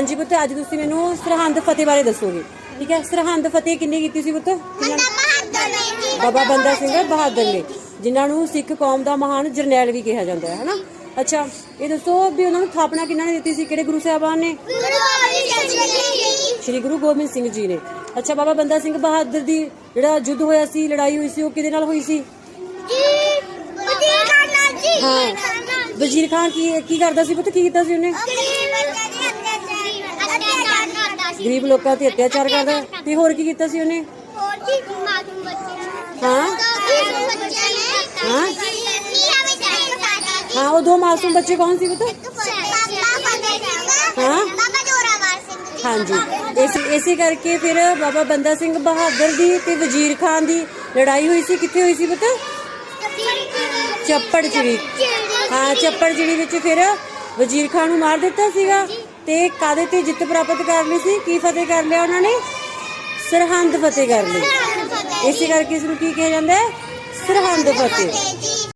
ਹਾਂਜੀ ਪੁੱਤ ਅੱਜ ਤੁਸੀਂ ਮੈਨੂੰ ਸਰਹੰਦ ਫਤਿਹ ਬਾਰੇ ਦੱਸੋਗੇ। ਠੀਕ ਹੈ? ਸਰਹੰਦ ਫਤਿਹ ਕਿੰਨੇ ਕੀਤੀ ਸੀ ਪੁੱਤ? ਕਿੰਨਾਂ ਨੇ? ਬਾਬਾ ਬੰਦਾ ਸਿੰਘ ਬਹਾਦਰ ਨੇ ਜਿਨ੍ਹਾਂ ਨੂੰ ਸਿੱਖ ਕੌਮ ਦਾ ਮਹਾਨ ਜਰਨੈਲ ਵੀ ਕਿਹਾ ਜਾਂਦਾ ਹੈ ਹਨਾ? ਅੱਛਾ ਇਹ ਦੱਸੋ ਵੀ ਉਹਨਾਂ ਨੂੰ ਥਾਪਨਾ ਕਿਹਨਾਂ ਨੇ ਦਿੱਤੀ ਸੀ? ਕਿਹੜੇ ਗੁਰੂ ਸਾਹਿਬਾਨ ਨੇ? ਸ੍ਰੀ ਗੁਰੂ ਗੋਬਿੰਦ ਸਿੰਘ ਜੀ ਨੇ। ਅੱਛਾ ਬਾਬਾ ਬੰਦਾ ਸਿੰਘ ਬਹਾਦਰ ਦੀ ਜਿਹੜਾ ਯੁੱਧ ਹੋਇਆ ਸੀ ਲੜਾਈ ਹੋਈ ਸੀ ਉਹ ਕਿਹਦੇ ਨਾਲ ਹੋਈ ਸੀ? ਹਾਂ। ਵਜ਼ੀਰ ਖਾਨ ਕੀ ਕੀ ਕਰਦਾ ਸੀ ਪੁੱਤ? ਕੀ ਕੀਤਾ ਸੀ ਉਹਨੇ? ਗਰੀਬ ਲੋਕਾਂ ਤੇ ਅਤਿਆਚਾਰ ਕਰਦਾ। ਤੇ ਹੋਰ ਕੀ ਕੀਤਾ ਸੀ ਉਹਨੇ? ਹਾਂ? ਹਾਂ? ਹਾਂ ਉਹ ਦੋ ਮਾਸੂਮ ਬੱਚੇ ਕੌਣ ਸੀ ਪੁੱਤ? ਹਾਂ ਹਾਂਜੀ। ਇਸ ਇਸੇ ਕਰਕੇ ਫਿਰ ਬਾਬਾ ਬੰਦਾ ਸਿੰਘ ਬਹਾਦਰ ਦੀ ਤੇ ਵਜ਼ੀਰ ਖਾਨ ਦੀ ਲੜਾਈ ਹੋਈ ਸੀ। ਕਿੱਥੇ ਹੋਈ ਸੀ ਪੁੱਤ? ਚੱਪੜ ਚਿੜੀ। ਹਾਂ ਚੱਪੜ ਚਿੜੀ ਵਿੱਚ ਫਿਰ ਵਜ਼ੀਰ ਖਾਨ ਨੂੰ ਮਾਰ ਦਿੱਤਾ ਸੀਗਾ। ਤੇ ਕਾਦੇ ਤੇ ਜਿੱਤ ਪ੍ਰਾਪਤ ਕਰ ਲਈ ਸੀ? ਕੀ ਫਤਿਹ ਕਰ ਲਿਆ ਉਹਨਾਂ ਨੇ? ਸਰਹੰਦ ਫਤਿਹ ਕਰ ਲਈ। ਇਸੇ ਕਰਕੇ ਇਸ ਨੂੰ ਕੀ ਕਿਹਾ ਜਾਂਦਾ ਹੈ? ਸਰਹੰਦ ਫਤਿਹ।